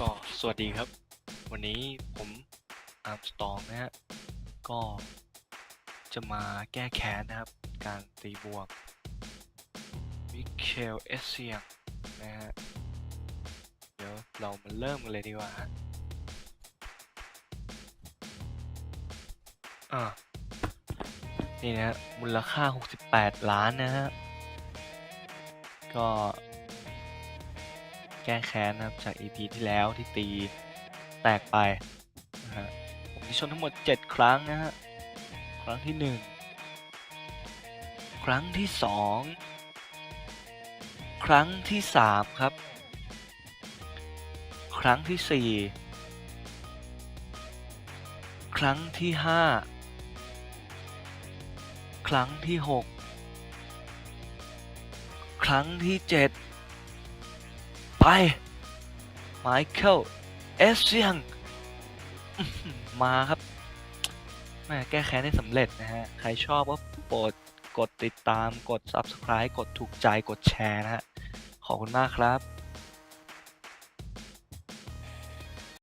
ก็สวัสดีครับ วันนี้ผมอาร์มสตองนะฮะ ก็จะมาแก้แค้นนะครับ การตีบวกมิเคลเอสเซียงนะฮะ เดี๋ยวเรามาเริ่มกันเลยดีกว่าฮะอะนี่นะฮะมูลค่า 68 ล้านนะฮะ ก็ แก้แค้นนะครับจาก EP ที่แล้วที่ตีแตกไปนะฮะผมชนทั้งหมด 7 ครั้งนะฮะครั้งที่ 1 ครั้งที่ 2 ครั้งที่ 3 ครับ ครั้งที่ 4 ครั้งที่ 5 ครั้งที่ 6 ครั้งที่ 7 ไปไมเคิลเอสเซียง มาครับแม่แก้แค้นได้สำเร็จนะฮะ ใครชอบก็โปรดกดติดตามกด Subscribe กดถูกใจกดแชร์นะฮะ ขอบคุณมากครับ